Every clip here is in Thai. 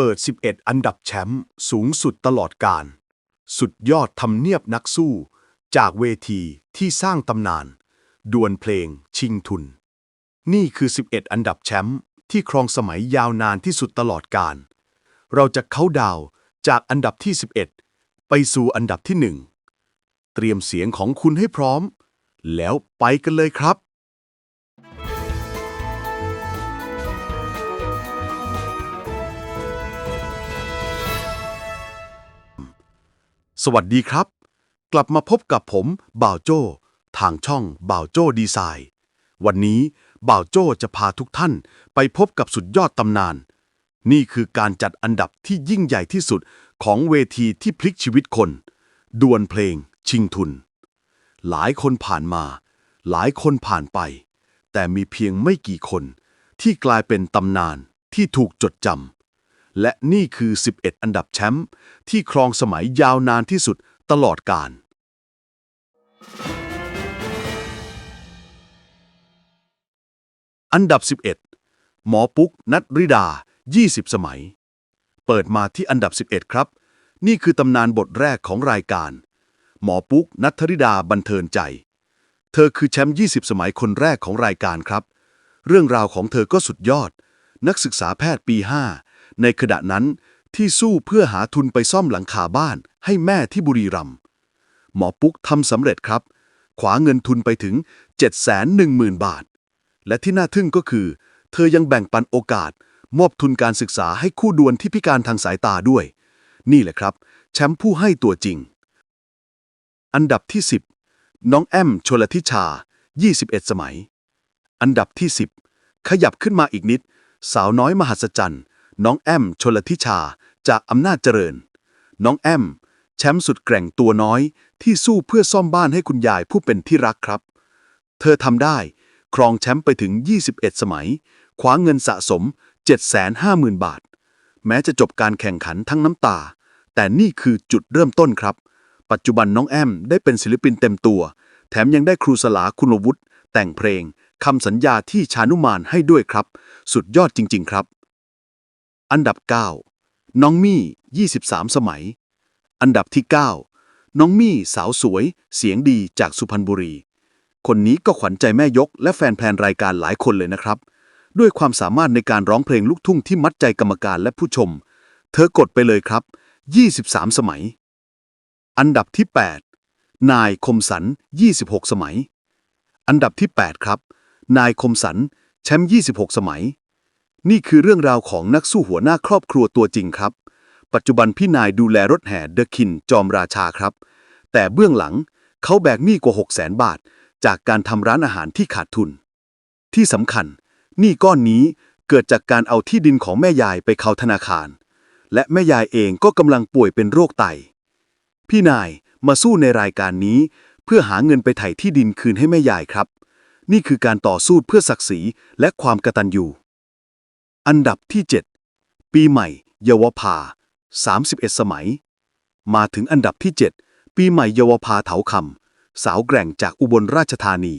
เปิด 11 อันดับแชมป์สูงสุดตลอดการ สุดยอดทำเนียบนักสู้ จากเวทีที่สร้างตำนาน ดวลเพลงชิงทุน นี่คือ 11 อันดับแชมป์ที่ครองสมัยยาวนานที่สุดตลอดการ เราจะเข้าดาวจากอันดับที่ 11 ไปสู่อันดับที่ 1 เตรียมเสียงของคุณให้พร้อม แล้วไปกันเลยครับ สวัสดีครับ กลับมาพบกับผมบ่าวโจ้ ทางช่องบ่าวโจ้ดีไซน์ วันนี้บ่าวโจ้จะพาทุกท่านไปพบกับสุดยอดตำนาน นี่คือการจัดอันดับที่ยิ่งใหญ่ที่สุดของเวทีที่พลิกชีวิตคน ดวลเพลง ชิงทุน หลายคนผ่านมา หลายคนผ่านไป แต่มีเพียงไม่กี่คนที่กลายเป็นตำนานที่ถูกจดจำ และนี่คือ 11 อันดับแชมป์ที่ครองสมัยยาวนานที่สุดตลอดกาลอันดับ 11 หมอปุ๊ก นัทริดา 20 สมัย เปิดมาที่อันดับ 11 ครับ นี่คือตำนานบทแรกของรายการ หมอปุ๊ก นัทริดาบันเทิงใจ เธอคือแชมป์ 20 สมัยคนแรกของรายการครับ เรื่องราวของเธอก็สุดยอด นักศึกษาแพทย์ปี 5 ในขณะนั้นที่สู้เพื่อหาทุนไปซ่อมหลังคาบ้านให้แม่ที่บุรีรัมย์หมอปุ๊กทำสำเร็จครับ ขวาเงินทุนไปถึง 710,000 บาท และที่น่าทึ่งก็คือ เธอยังแบ่งปันโอกาส มอบทุนการศึกษาให้คู่ดวลที่พิการทางสายตาด้วย นี่แหละครับ แชมป์ผู้ให้ตัวจริง อันดับที่ 10 น้องแอมชลทิชา 21 สมัย อันดับที่ 10 ขยับขึ้นมาอีกนิด สาวน้อยมหัศจรรย์ น้องแอมชลทิชา จากอำนาจเจริญ น้องแอม แชมป์สุดแกร่งตัวน้อย ที่สู้เพื่อซ่อมบ้านให้คุณยายผู้เป็นที่รักครับ เธอทำได้ ครองแชมป์ไปถึง 21 สมัย คว้าเงินสะสม 750,000 บาท แม้จะจบการแข่งขันทั้งน้ำตา แต่นี่คือจุดเริ่มต้นครับ ปัจจุบันน้องแอมได้เป็นศิลปินเต็มตัว แถมยังได้ครูสลาคุณวุฒิแต่งเพลงคำสัญญาที่ชานุมานให้ด้วยครับ สุดยอดจริง ๆ ครับ อันดับ 9 น้องมี่ 23 สมัย อันดับที่ 9 น้องมี่สาวสวย เสียงดีจากสุพรรณบุรี คนนี้ก็ขวัญใจแม่ยกและแฟนแพลนรายการหลายคนเลยนะครับ ด้วยความสามารถในการร้องเพลงลูกทุ่งที่มัดใจกรรมการและผู้ชม เธอกดไปเลยครับ 23 สมัย อันดับที่ 8 นายคมสัน 26 สมัย อันดับที่ 8 ครับ นายคมสันแชมป์ 26 สมัย นี่คือเรื่องราวของนักสู้หัวหน้าครอบครัวตัวจริงครับ ปัจจุบันพี่นายดูแลรถแห่เดอะคินจอมราชาครับ แต่เบื้องหลังเขาแบกหนี้กว่า 6 0แสนบาท จากการทำร้านอาหารที่ขาดทุน ที่สำคัญหนี้ก้อนนี้เกิดจากการเอาที่ดินของแม่ยายไปเข้าธนาคาร และแม่ยายเองก็กำลังป่วยเป็นโรคไต พี่นายมาสู้ในรายการนี้ เพื่อหาเงินไปไถ่ที่ดินคืนให้แม่ยายครับ นี่คือการต่อสู้เพื่อศักดิ์ศรีและความกตัญญู อันดับที่ 7 ปีใหม่ เยาวภา 31 สมัย มาถึงอันดับที่ 7 ปีใหม่เยาวภาเถาคำสาวแกร่งจากอุบลราชธานี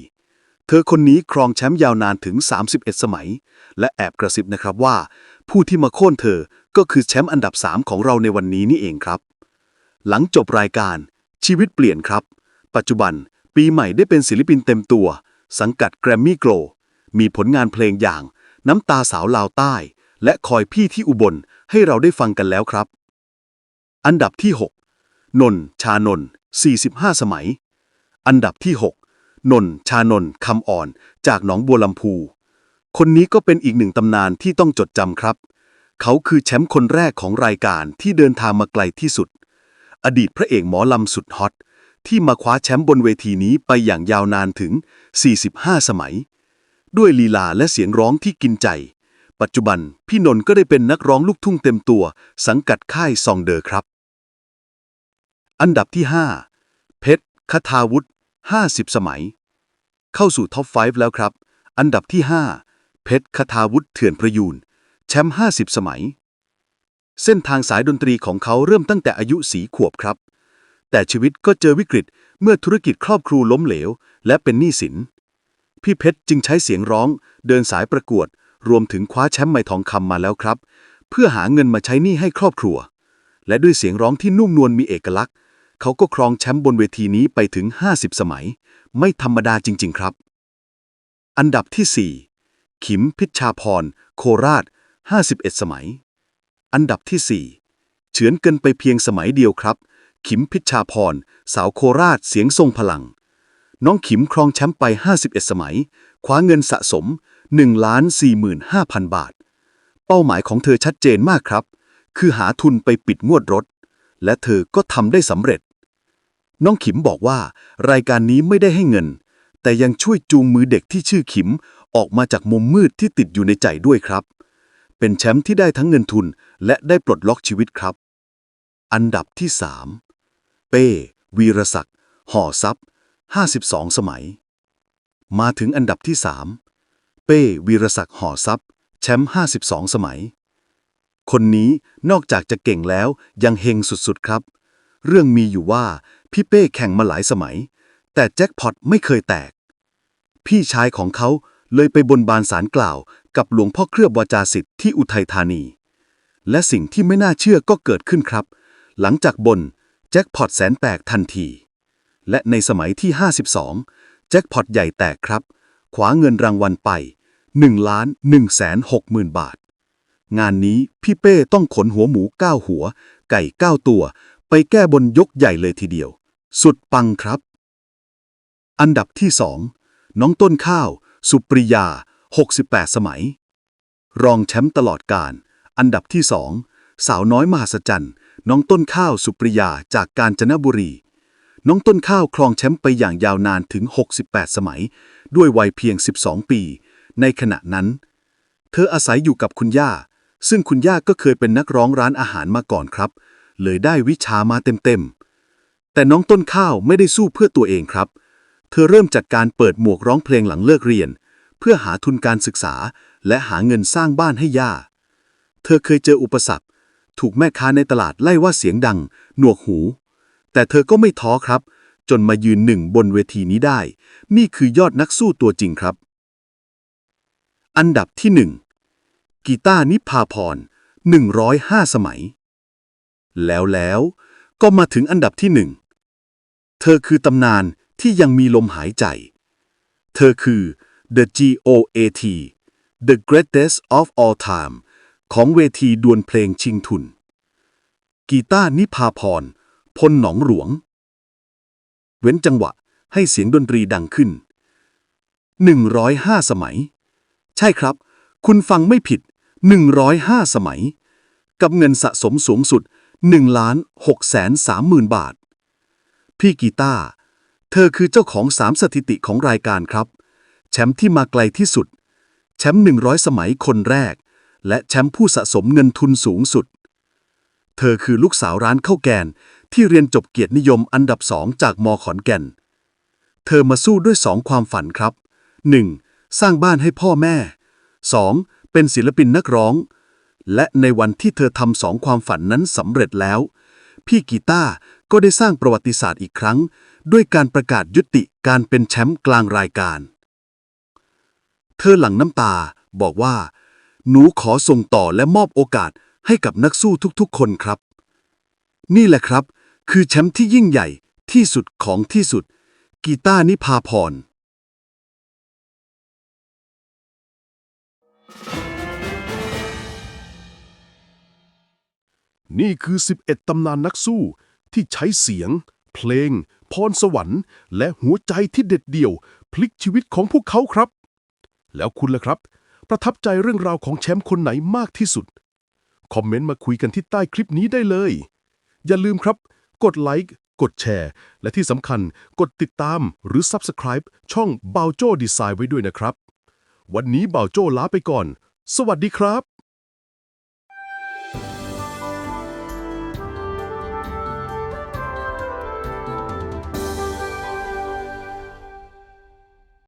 เธอคนนี้ครองแชมป์ยาวนานถึง 31 สมัย และแอบกระซิบนะครับว่า ผู้ที่มาโค่นเธอก็คือแชมป์อันดับ 3 ของเราในวันนี้นี่เองครับ หลังจบรายการ ชีวิตเปลี่ยนครับ ปัจจุบันปีใหม่ได้เป็นศิลปินเต็มตัว สังกัดแกรมมี่โกลมีผลงานเพลงอย่าง น้ำตาสาวลาวใต้ และคอยพี่ที่อุบลให้เราได้ฟังกันแล้วครับ อันดับที่ 6 นนท์ชานน 45 สมัย อันดับที่ 6 นนท์ชานนท์คำอ่อน จากหนองบัวลำพู คนนี้ก็เป็นอีกหนึ่งตำนานที่ต้องจดจำครับ เขาคือแชมป์คนแรกของรายการที่เดินทางมาไกลที่สุด อดีตพระเอกหมอลำสุดฮอตที่มาคว้าแชมป์บนเวทีนี้ไปอย่างยาวนานถึง 45 สมัย ด้วยลีลาและเสียงร้องที่กินใจ ปัจจุบันพี่นนท์ก็ได้เป็นนักร้องลูกทุ่งเต็มตัว สังกัดค่ายซองเดอร์ครับ อันดับที่ 5 เพชรคทาวุฒิ50 สมัย เข้าสู่ท็อป 5 แล้วครับ อันดับที่ 5 เพชรคทาวุฒิเถื่อนประยูนแชมป์50 สมัย เส้นทางสายดนตรีของเขาเริ่มตั้งแต่อายุสีขวบครับ แต่ชีวิตก็เจอวิกฤตเมื่อธุรกิจครอบครัวล้มเหลว และเป็นหนี้สิน พี่เพชรจึงใช้เสียงร้อง เดินสายประกวด รวมถึงคว้าแชมป์ไม้ทองคำมาแล้วครับ เพื่อหาเงินมาใช้หนี้ให้ครอบครัว และด้วยเสียงร้องที่นุ่มนวลมีเอกลักษณ์ เขาก็ครองแชมป์บนเวทีนี้ไปถึง 50 สมัย ไม่ธรรมดาจริง ๆ ครับ อันดับที่ 4 ขิมพิชชาพร โคราช 51 สมัย อันดับที่ 4 เฉือนเกินไปเพียงสมัยเดียวครับ ขิมพิชชาพร สาวโคราชเสียงทรงพลัง น้องขิมครองแชมป์ไป 51 สมัย คว้าเงินสะสม1,45,000 บาท เป้าหมายของเธอชัดเจนมากครับ คือหาทุนไปปิดงวดรถ และเธอก็ทำได้สำเร็จ น้องขิมบอกว่า รายการนี้ไม่ได้ให้เงิน แต่ยังช่วยจูงมือเด็กที่ชื่อขิมออกมาจากมุมมืดที่ติดอยู่ในใจด้วยครับ เป็นแชมป์ที่ได้ทั้งเงินทุน และได้ปลดล็อกชีวิตครับ อันดับที่ 3 เป้ วีรศักดิ์ ห่อทรัพย์ 52 สมัย มาถึงอันดับที่ 3 เป้วีรศักดิ์ห่อทรัพย์ แชมป์52 สมัย คนนี้นอกจากจะเก่งแล้วยังเฮงสุดๆครับ เรื่องมีอยู่ว่าพี่เป้แข่งมาหลายสมัย แต่แจ็คพอตไม่เคยแตก พี่ชายของเขาเลยไปบนบานสารกล่าวกับหลวงพ่อเคลือบวาจาสิทธิ์ที่อุทัยธานี และสิ่งที่ไม่น่าเชื่อก็เกิดขึ้นครับ หลังจากบนแจ็คพอตแสนแตกทันที และในสมัยที่ 52 แจ็คพอตใหญ่แตกครับ ขวาเงินรางวัลไป1ล้าน1แสน6หมื่นบาท งานนี้พี่เป้ต้องขนหัวหมู 9 หัว ไก่ 9 ตัว ไปแก้บนยกใหญ่เลยทีเดียว สุดปังครับ อันดับที่2น้องต้นข้าว สุปริยา 68 สมัย รองแชมป์ตลอดการ อันดับที่2สาวน้อยมหัศจรรย์ น้องต้นข้าวสุปริยาจากกาญจนบุรี น้องต้นข้าวครองแชมป์ไปอย่างยาวนานถึง 68 สมัย ด้วยวัยเพียง 12 ปี ในขณะนั้น เธออาศัยอยู่กับคุณย่า ซึ่งคุณย่าก็เคยเป็นนักร้องร้านอาหารมาก่อนครับ เลยได้วิชามาเต็มๆ แต่น้องต้นข้าวไม่ได้สู้เพื่อตัวเองครับ เธอเริ่มจากการเปิดหมวกร้องเพลงหลังเลิกเรียน เพื่อหาทุนการศึกษา และหาเงินสร้างบ้านให้ย่า เธอเคยเจออุปสรรค ถูกแม่ค้าในตลาดไล่ว่าเสียงดัง หนวกหู แต่เธอก็ไม่ท้อครับ จนมายืนหนึ่งบนเวทีนี้ได้ นี่คือยอดนักสู้ตัวจริงครับ อันดับที่หนึ่งกีตาร์นิพาพร 105 สมัย แล้วแล้วก็มาถึงอันดับที่หนึ่ง เธอคือตำนานที่ยังมีลมหายใจ เธอคือ The GOAT The Greatest of All Time ของเวทีดวลเพลงชิงทุน กีตาร์นิพาพร พลหนองหลวง เว้นจังหวะให้เสียงดนตรีดังขึ้น 105 สมัย ใช่ครับ คุณฟังไม่ผิด 105 สมัย กับเงินสะสมสูงสุด1ล้าน6แสน3หมื่นบาท พี่กีตาร์เธอคือเจ้าของ3สถิติของรายการครับ แชมป์ที่มาไกลที่สุด แชมป์100 สมัยคนแรก และแชมป์ผู้สะสมเงินทุนสูงสุด เธอคือลูกสาวร้านข้าวแกง ที่เรียนจบเกียรตินิยมอันดับสองจากมอขอนแก่น เธอมาสู้ด้วยสองความฝันครับ 1. สร้างบ้านให้พ่อแม่ 2. เป็นศิลปินนักร้อง และในวันที่เธอทำสองความฝันนั้นสำเร็จแล้ว พี่กีตาร์ก็ได้สร้างประวัติศาสตร์อีกครั้ง ด้วยการประกาศยุติการเป็นแชมป์กลางรายการ เธอหลั่งน้ำตาบอกว่า หนูขอส่งต่อและมอบโอกาสให้กับนักสู้ทุกๆ คนครับ นี่แหละครับ คือแชมป์ที่ยิ่งใหญ่ที่สุดของที่สุด กีตานิพาพร นี่คือ 11 ตำนานนักสู้ที่ใช้เสียง เพลง พรสวรรค์ และหัวใจที่เด็ดเดี่ยว พลิกชีวิตของพวกเขาครับ แล้วคุณล่ะครับ ประทับใจเรื่องราวของแชมป์คนไหนมากที่สุด คอมเมนต์มาคุยกันที่ใต้คลิปนี้ได้เลย อย่าลืมครับ กดไลค์ กดแชร์ และที่สำคัญกดติดตามหรือ Subscribe ช่องเบาโจ้ดีไซน์ไว้ด้วยนะครับ วันนี้เบาโจ้ลาไปก่อน สวัสดีครับ